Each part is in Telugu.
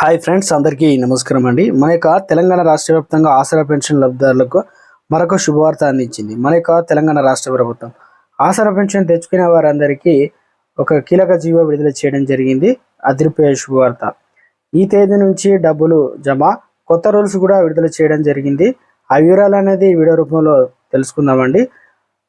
హాయ్ ఫ్రెండ్స్ అందరికీ నమస్కారం అండి. మన యొక్క తెలంగాణ రాష్ట్ర వ్యాప్తంగా ఆసరా పెన్షన్ లబ్ధిదారులకు మరొక శుభవార్త అందించింది. మన యొక్క తెలంగాణ రాష్ట్ర ప్రభుత్వం ఆసరా పెన్షన్ తెచ్చుకునే వారందరికీ ఒక కీలక జీవో విడుదల చేయడం జరిగింది. అదిరిపోయే శుభవార్త. ఈ తేదీ నుంచి డబ్బులు జమ కొత్త రూల్స్ కూడా విడుదల చేయడం జరిగింది. ఆ వివరాలు అనేది వీడియో రూపంలో తెలుసుకుందామండి.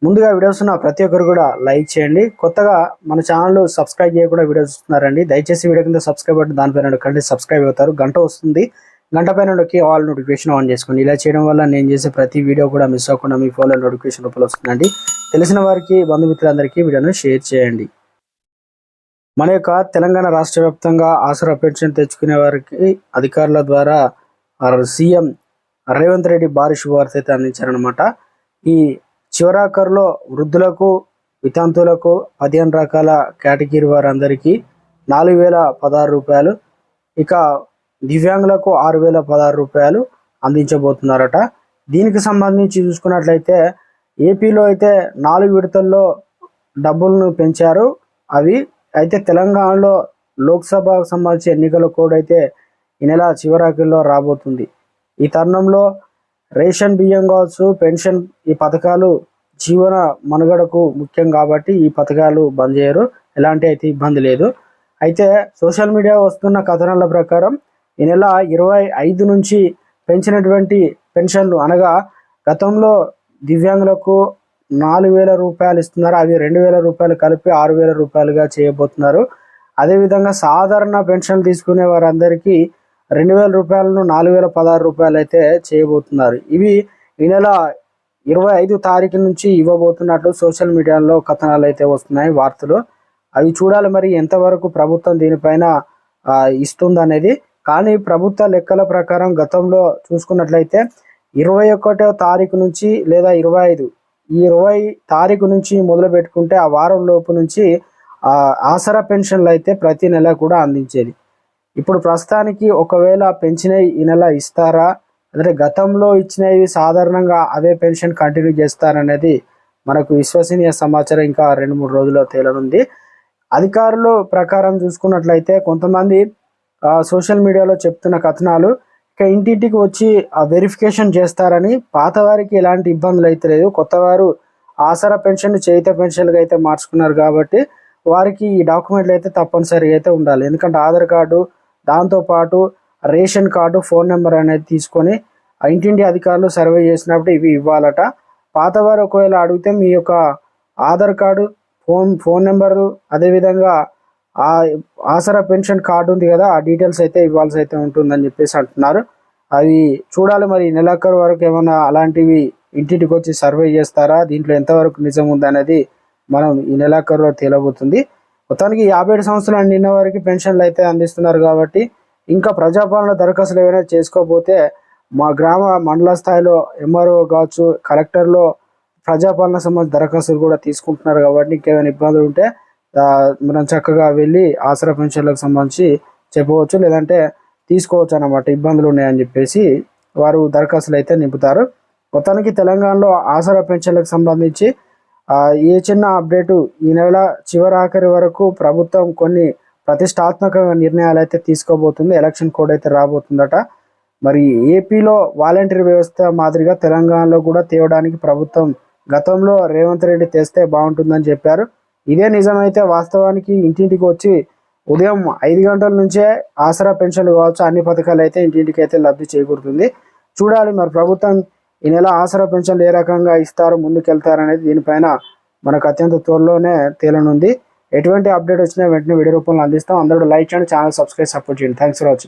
ముందుగా వీడియోస్ ఉన్న ప్రతి ఒక్కరు కూడా లైక్ చేయండి. కొత్తగా మన ఛానల్ సబ్స్క్రైబ్ చేయకుండా వీడియోస్ చూస్తున్నారండి. దయచేసి వీడియో కింద సబ్స్క్రైబ్ బటన్ దానిపైన నొక్కండి. సబ్స్క్రైబ్ అవుతారు. గంట వస్తుంది. గంట పైన నొక్కి ఆల్ నోటిఫికేషన్ ఆన్ చేసుకోండి ఇలా చేయడం వల్ల నేను చేసే ప్రతి వీడియో కూడా మిస్ అవ్వకుండా మీ ఫోన్లో నోటిఫికేషన్ రూపంలో వస్తుందండి. తెలిసిన వారికి బంధుమిత్రులందరికీ వీడియోను షేర్ చేయండి. మన యొక్క తెలంగాణ రాష్ట్ర వ్యాప్తంగా ఆసరా పెన్షన్ తెచ్చుకునే వారికి అధికారుల ద్వారా సీఎం రేవంత్ రెడ్డి భారీ శుభవార్త అయితే అందించారనమాట ఈ చివరాఖరులో వృద్ధులకు వితంతులకు పదిహేను రకాల కేటగిరీ వారందరికీ నాలుగు వేల పదహారు రూపాయలు ఇక దివ్యాంగులకు ఆరు వేల పదహారు రూపాయలు అందించబోతున్నారట. దీనికి సంబంధించి చూసుకున్నట్లయితే ఏపీలో అయితే నాలుగు విడతల్లో డబ్బులను పెంచారు. అవి అయితే తెలంగాణలో లోక్సభకు సంబంధించి ఎన్నికల కోడ్ అయితే ఈ నెల చివరాఖరిలో రాబోతుంది. ఈ తరుణంలో రేషన్ బియ్యం కావచ్చు పెన్షన్ ఈ పథకాలు జీవన మనుగడకు ముఖ్యం కాబట్టి ఈ పథకాలు బంద్ చేయరు. ఎలాంటి అయితే ఇబ్బంది లేదు. అయితే సోషల్ మీడియా వస్తున్న కథనాల ప్రకారం ఈ నెల ఇరవై ఐదు నుంచి పెంచినటువంటి పెన్షన్లు అనగా గతంలో దివ్యాంగులకు నాలుగు వేల రూపాయలు ఇస్తున్నారు. అవి రెండు వేల రూపాయలు కలిపి ఆరు వేల రూపాయలుగా చేయబోతున్నారు. అదేవిధంగా సాధారణ పెన్షన్ తీసుకునే వారందరికీ రెండు వేల రూపాయలను నాలుగు వేల పదహారు రూపాయలు అయితే చేయబోతున్నారు. ఇవి ఈ నెల ఇరవై ఐదు తారీఖు నుంచి ఇవ్వబోతున్నట్లు సోషల్ మీడియాలో కథనాలు అయితే వస్తున్నాయి వార్తలు. అవి చూడాలి మరి ఎంతవరకు ప్రభుత్వం దీనిపైన ఇస్తుంది కానీ ప్రభుత్వ లెక్కల ప్రకారం గతంలో చూసుకున్నట్లయితే ఇరవై ఒకటో తారీఖు నుంచి లేదా ఇరవై ఐదు ఈ ఇరవై తారీఖు నుంచి మొదలు పెట్టుకుంటే ఆ వారం లోపు నుంచి ఆసరా పెన్షన్లు అయితే ప్రతి నెల కూడా అందించేది. ఇప్పుడు ప్రస్తుతానికి ఒకవేళ పెంచినవి ఈ నెల ఇస్తారా? అంటే గతంలో ఇచ్చినవి సాధారణంగా అవే పెన్షన్ కంటిన్యూ చేస్తారనేది మనకు విశ్వసనీయ సమాచారం ఇంకా రెండు మూడు రోజుల్లో తేలనుంది. అధికారులు ప్రకారం చూసుకున్నట్లయితే కొంతమంది సోషల్ మీడియాలో చెప్తున్న కథనాలు ఇక ఇంటింటికి వచ్చి వెరిఫికేషన్ చేస్తారని పాత వారికి ఎలాంటి ఇబ్బందులు అయితే లేదు. కొత్త వారు ఆసరా పెన్షన్ చేయిత పెన్షన్గా అయితే మార్చుకున్నారు కాబట్టి వారికి ఈ డాక్యుమెంట్లు అయితే తప్పనిసరిగా అయితే ఉండాలి. ఎందుకంటే ఆధార్ కార్డు దాంతోపాటు రేషన్ కార్డు ఫోన్ నెంబర్ అనేది తీసుకొని ఇంటింటి అధికారులు సర్వే చేసినప్పుడు ఇవి ఇవ్వాలట. పాతవారు ఒకవేళ అడిగితే మీ యొక్క Aadhaar card phone phone number అదేవిధంగా ఆ ఆసరా పెన్షన్ కార్డు ఉంది కదా ఆ డీటెయిల్స్ అయితే ఇవ్వాల్సి అయితే ఉంటుందని చెప్పేసి అంటున్నారు. అవి చూడాలి మరి నెలాఖరు వరకు ఏమైనా అలాంటివి ఇంటింటికి వచ్చి సర్వే చేస్తారా? దీంట్లో ఎంతవరకు నిజం ఉందనేది మనం ఈ నెలాఖరులో తేలబోతుంది. మొత్తానికి యాభై ఏడు సంవత్సరాలు నిన్న వరకు పెన్షన్లు అయితే అందిస్తున్నారు కాబట్టి ఇంకా ప్రజాపాలన దరఖాస్తులు ఏమైనా చేసుకోకపోతే మా గ్రామ మండల స్థాయిలో ఎంఆర్ఓ కావచ్చు కలెక్టర్లో ప్రజాపాలన సంబంధించిన దరఖాస్తులు కూడా తీసుకుంటున్నారు కాబట్టి ఇంకేమైనా ఇబ్బందులు ఉంటే మనం చక్కగా వెళ్ళి ఆసరా పెన్షన్లకు సంబంధించి చెప్పవచ్చు లేదంటే తీసుకోవచ్చు అన్నమాట. ఇబ్బందులు ఉన్నాయని చెప్పేసి వారు దరఖాస్తులు అయితే నింపుతారు. మొత్తానికి తెలంగాణలో ఆసరా పెన్షన్లకు సంబంధించి ఏ చిన్న అప్డేటు ఈ నెల చివరాఖరి వరకు ప్రభుత్వం కొన్ని ప్రతిష్టాత్మక నిర్ణయాలు అయితే తీసుకోబోతుంది. ఎలక్షన్ కోడ్ అయితే రాబోతుందట. మరి ఏపీలో వాలంటీర్ వ్యవస్థ మాదిరిగా తెలంగాణలో కూడా తేవడానికి ప్రభుత్వం గతంలో రేవంత్ రెడ్డి తెస్తే బాగుంటుందని చెప్పారు. ఇదే నిజమైతే వాస్తవానికి ఇంటింటికి వచ్చి ఉదయం ఐదు గంటల నుంచే ఆసరా పెన్షన్లు కావచ్చు అన్ని పథకాలు అయితే ఇంటింటికి అయితే లబ్ధి చేకూరుతుంది. చూడాలి మరి ప్రభుత్వం ఈ నెల ఆసరా పెన్షన్లు ఏ రకంగా ఇస్తారు ముందుకెళ్తారనేది దీనిపైన మనకు అత్యంత త్వరలోనే తేలనుంది. ఎటువంటి అప్డేట్ వచ్చినా వెంటనే వీడియో రూపంలో అందిస్తాం. అందరూ లైక్ చేయండి ఛానల్ సబ్స్క్రైబ్ సపోర్ట్ చేయండి. Thanks for watching